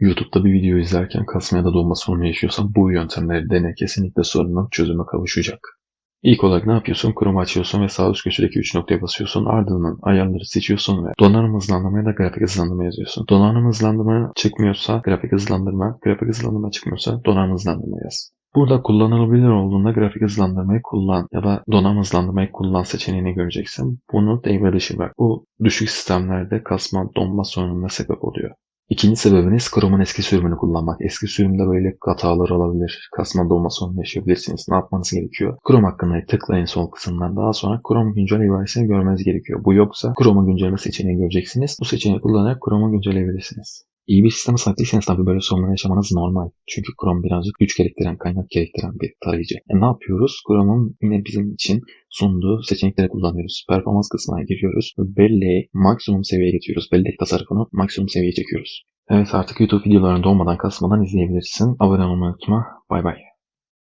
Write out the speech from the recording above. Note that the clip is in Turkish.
YouTube'da bir video izlerken kasma ya da donma sorunu yaşıyorsan bu yöntemleri dene kesinlikle sorunun çözüme kavuşacak. İlk olarak ne yapıyorsun? Chrome açıyorsun ve sağ üst köşedeki 3 noktaya basıyorsun. Ardından ayarları seçiyorsun ve donanım hızlandırma ya da grafik hızlandırma yazıyorsun. Donanım hızlandırma çıkmıyorsa grafik hızlandırma, grafik hızlandırma çıkmıyorsa donanım hızlandırma yaz. Burada kullanılabilir olduğunda grafik hızlandırmayı kullan ya da donanım hızlandırmayı kullan seçeneğini göreceksin. Bunu devre dışı bırak. Bu düşük sistemlerde kasma, donma sorununa sebep oluyor. İkinci sebebiniz Chrome'un eski sürümünü kullanmak. Eski sürümde böyle hatalar olabilir. Kasma dolma sorunu yaşayabilirsiniz. Ne yapmanız gerekiyor? Chrome hakkında tıklayın sol kısımdan. Daha sonra Chrome güncel ibaresini görmeniz gerekiyor. Bu yoksa Chrome'un güncelleme seçeneğini göreceksiniz. Bu seçeneği kullanarak Chrome'u güncelleyebilirsiniz. İyi bir sisteme sahipseniz tabii böyle sorunlar yaşamanız normal. Çünkü Chrome birazcık güç gerektiren, kaynak gerektiren bir tarayıcı. E ne yapıyoruz? Chrome'un yine bizim için sunduğu seçenekleri kullanıyoruz. Performans kısmına giriyoruz. Belleği maksimum seviyeye getiriyoruz. Bellek tasarrufunu maksimum seviyeye çekiyoruz. Evet artık YouTube videolarında olmadan kasmadan izleyebilirsin. Abone olmayı unutma. Bay bay.